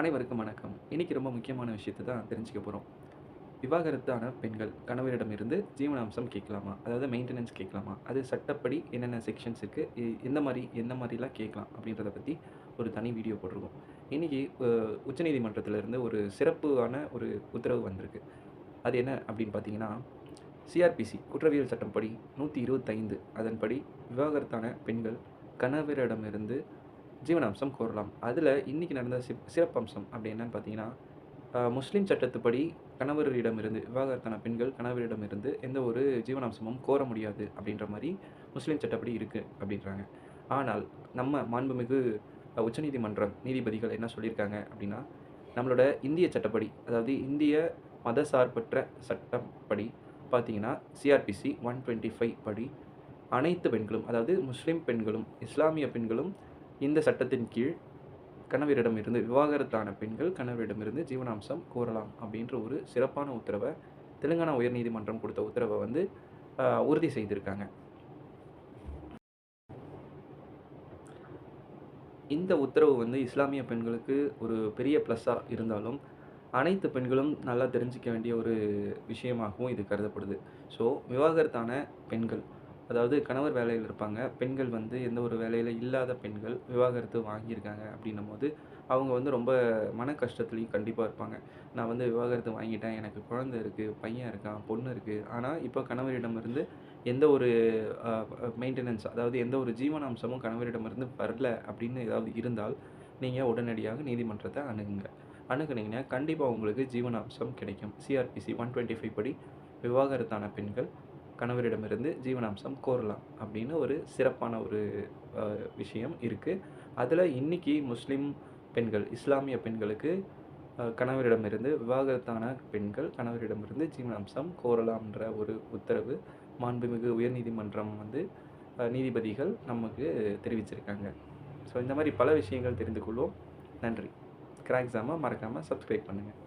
அனைவருக்கும் வணக்கம். இன்னைக்கு ரொம்ப முக்கியமான விஷயத்தை தான் தெரிஞ்சுக்க போகிறோம் விவாகரத்தான பெண்கள் கணவரிடமிருந்து ஜீவனாம்சம் கேட்கலாமா? அதாவது மெயின்டெனன்ஸ் கேட்கலாமா? அது சட்டப்படி என்னென்ன செக்ஷன்ஸ் இருக்குது எந்த மாதிரி எந்த மாதிரிலாம் கேட்கலாம்? அப்படின்றத பற்றி ஒரு தனி வீடியோ போட்டிருக்கோம். இன்றைக்கி உச்சநீதிமன்றத்திலிருந்து ஒரு சிறப்பான ஒரு உத்தரவு வந்திருக்கு. அது என்ன அப்படின்னு பார்த்தீங்கன்னா சிஆர்பிசி குற்றவியல் சட்டப்படி நூற்றி இருபத்தைந்து. அதன்படி விவாகரத்தான பெண்கள் கணவரிடமிருந்து ஜீவனாம்சம் கோரலாம். அதில் இன்றைக்கி நடந்த சிப் சிறப்பம்சம் அப்படி என்னன்னு பார்த்தீங்கன்னா முஸ்லீம் சட்டத்துப்படி கணவரிடமிருந்து விவாகரத்தான பெண்கள் கணவரிடமிருந்து எந்த ஒரு ஜீவனாம்சமும் கோர முடியாது அப்படின்ற மாதிரி முஸ்லீம் சட்டப்படி இருக்குது அப்படின்றாங்க. ஆனால் நம்ம மாண்புமிகு உச்சநீதிமன்றம் நீதிபதிகள் என்ன சொல்லியிருக்காங்க அப்படின்னா நம்மளோட இந்திய சட்டப்படி அதாவது இந்திய மதசார்பற்ற சட்டப்படி பார்த்தீங்கன்னா சிஆர்பிசி ஒன் டுவெண்ட்டி ஃபைவ் படி அனைத்து பெண்களும் அதாவது முஸ்லீம் பெண்களும் இஸ்லாமிய பெண்களும் இந்த சட்டத்தின் கீழ் கணவரிடமிருந்து விவாகரத்தான பெண்கள் கணவரிடமிருந்து ஜீவனாம்சம் கோரலாம் அப்படின்ற ஒரு சிறப்பான உத்தரவை தெலுங்கானா உயர்நீதிமன்றம் கொடுத்த உத்தரவை வந்து உறுதி செய்திருக்காங்க. இந்த உத்தரவு வந்து இஸ்லாமிய பெண்களுக்கு ஒரு பெரிய ப்ளஸ்ஸாக இருந்தாலும் அனைத்து பெண்களும் நல்லா தெரிஞ்சிக்க வேண்டிய ஒரு விஷயமாகவும் இது கருதப்படுது. ஸோ விவாகரத்தான பெண்கள் அதாவது கணவர் வேலையில் இருப்பாங்க. பெண்கள் வந்து எந்த ஒரு வேலையில் இல்லாத பெண்கள் விவாகரத்து வாங்கியிருக்காங்க அப்படின்னும் போது அவங்க வந்து ரொம்ப மன கஷ்டத்துலேயும் கண்டிப்பாக இருப்பாங்க. நான் வந்து விவாகரத்து வாங்கிட்டேன். எனக்கு குழந்தை இருக்குது பையன் இருக்கான் பொண்ணு இருக்குது ஆனால் இப்போ கணவரிடமிருந்து எந்த ஒரு மெயின்டெனன்ஸ் அதாவது எந்த ஒரு ஜீவனாம்சமும் கணவரிடமிருந்து வரல அப்படின்னு ஏதாவது இருந்தால் நீங்கள் உடனடியாக நீதிமன்றத்தை அணுகுங்க. அணுகுனீங்கன்னா கண்டிப்பாக உங்களுக்கு ஜீவனாம்சம் கிடைக்கும். சிஆர்பிசி ஒன் டுவெண்ட்டி ஃபைவ் படி விவாகரத்தான பெண்கள் கணவரிடமிருந்து ஜீவனாம்சம் கோரலாம் அப்படின்னு ஒரு சிறப்பான ஒரு விஷயம் இருக்குது அதில் இன்னைக்கு முஸ்லீம் பெண்கள் இஸ்லாமிய பெண்களுக்கு கணவரிடமிருந்து விவாகரத்தான பெண்கள் கணவரிடமிருந்து ஜீவனாம்சம் கோரலாம்ன்ற ஒரு உத்தரவு மாண்புமிகு உயர்நீதிமன்றம் வந்து நீதிபதிகள் நமக்கு தெரிவிச்சிருக்காங்க. ஸோ இந்த மாதிரி பல விஷயங்கள் தெரிந்து கொள்வோம். நன்றி. கிராக்ஸாமை மறக்காமல் சப்ஸ்கிரைப் பண்ணுங்கள்